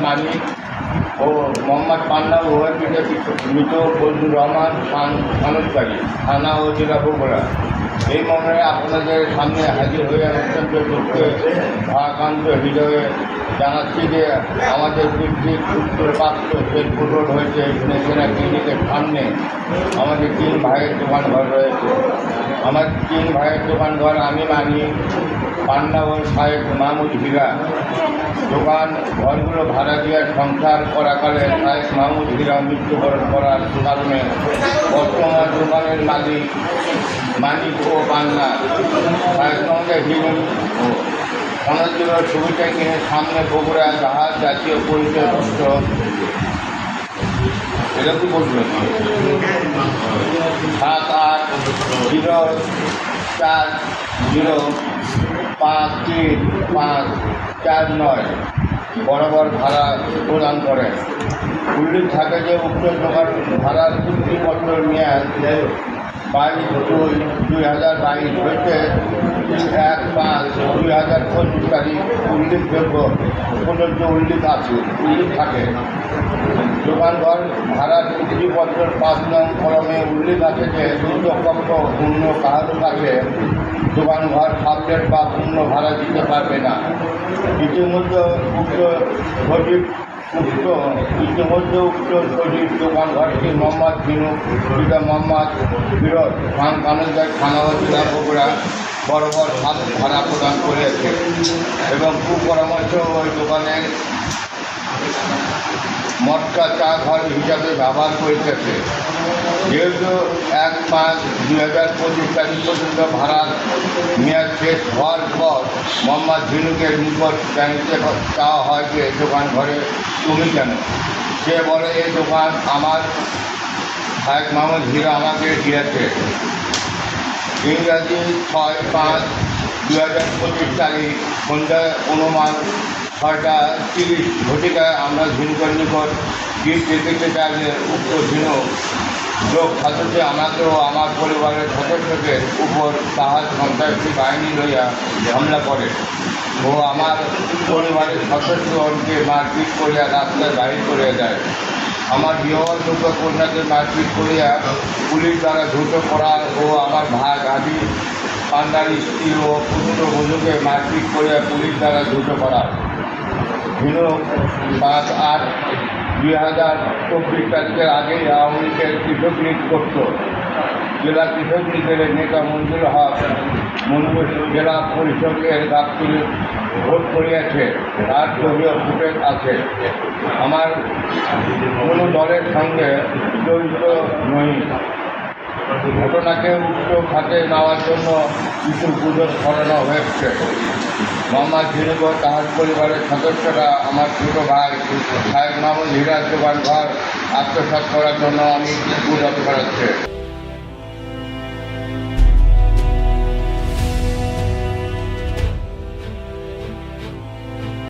মালিক ও মোহাম্মদ পান্না পিঠে মৃত ফজলুর রহমান খান খানকারী থানা ও জেলা বগুড়া এই মর্মে আপনাদের সামনে হাজির হয়ে অত্যন্ত দুঃখে ভারাক্রান্ত হৃদয়ে জানাচ্ছি যে আমাদের পিতৃ সূত্রপ্রাপ্ত শেরপুর রোড হয়েছে নেশনা ক্লিনিকের সামনে। আমাদের তিন ভাইয়ের দোকান ঘর রয়েছে। আমার তিন ভাইয়ের দোকান ঘর আমি মানি ও সাহেব মাহমুদ হীরা দোকান ঘরগুলো ভাড়া দেওয়ার সংসার করাকালে সাহেব মাহমুদ হীরা মৃত্যুবরণ করার কারণে বর্তমান দোকানের মালিক মানিক ও পান্না সাহেব সঙ্গে হিরো সমুদ্র ছবিটা কিনে সামনে বগুড়া জাহাজ জাতীয় পরিচয়পত্র এটা কি বলবেন সাত আট জিরো চার জিরো পাঁচ তিন পাঁচ চার নয় বরাবর ভাড়া প্রদান করেন উল্লেখ থাকে যে উক্ত দোকান ভাড়ার চুক্তিপত্র মেয়াদ বাইশ দুই দুই হাজার বাইশ হইতে এক পাঁচ দুই হাজার পঁচিশ তারিখ উল্লেখযোগ্য পর্যন্ত উল্লেখ আছে, উল্লেখ থাকে। দোকানঘর ভাড়ার চুক্তিপত্রের পাঁচ নং কলমে উল্লেখ আছে যে দুর্গপক্ষ অন্য কাহারও কাছে দোকানঘর সাবলেট বা পূর্ণ ভাড়া দিতে পারবে না। ইতিমধ্যে উক্ত সঠিক উক্ত ইতিমধ্যে উক্ত সঠিক দোকানঘরটি মোহাম্মদ বিনু, পিতা মোহাম্মদ বিরোধ, খান কানুদার থানাবাসী বগুড়া বরাবর ভাড়া প্রদান করেছে। এবং কুপরামর্শ ওই দোকানের মটকা চা ঘর হিসাবে ব্যবহার করিতেছে যেহেতু এক পাঁচ দুই হাজার পঁচিশ তারিখ পর্যন্ত ভাড়ার মেয়াদ শেষ হওয়ার পর মোহাম্মদ ঝিনুকের নিকট ব্যাংকে চাওয়া হয় যে দোকান ঘরে, তুমি কেন? সে বলে এই দোকান আমার সাহেব মাহমুদ হিরা আমাকে দিয়েছে। ইংরাজি ছয় পাঁচ দু হাজার পঁচিশ তারিখ সন্ধ্যায় অনুমান ছয়টা তিরিশ ঘটিকায় আমরা ঝিনুকের নিকট গিফট দিতে চাইলে উক্ত ঝিনুক লোক সাথে আমাকে ও আমার পরিবারের সদস্যদের উপর তাহার সন্ত্রাসী বাহিনী লইয়া হামলা করে। ও আমার পরিবারের সদস্যগণকে মারপিট করিয়া রাস্তায় বাহির করিয়া দেয় আমার বিবাহযোগ্য কন্যাকে মারপিট করিয়া পুলিশ দ্বারা দ্রুত করা ও আমার ভাই গাড়ি পান্ডার স্ত্রী ও পুত্র বধূকে মারপিট করিয়া পুলিশ দ্বারা দ্রুত করা ভিন্ন পাঁচ আট দুই হাজার চব্বিশ তারিখের আগে আওয়ামী লীগের কৃষক লীগ করত। জেলা কৃষক লীগের নেতা মঞ্জুর হক মঞ্জুর জেলা পরিষদের গাছগুলি ভোট করিয়াছে তার ছবিও ফুটেজ আছে। আমার কোনো দলের সঙ্গে জড়িত নই। ঘটনাকে উচ্চ খাতে নেওয়ার জন্য কিছু গুজব ছড়ানো হয়েছে। মোহাম্মদ জিনব তাহার পরিবারের সদস্যরা আমার ছোট ভাই, সাহেব মামুন, হিরাজ দোকান ঘর আত্মসাত করার জন্য আমি গুজব ছড়াচ্ছে।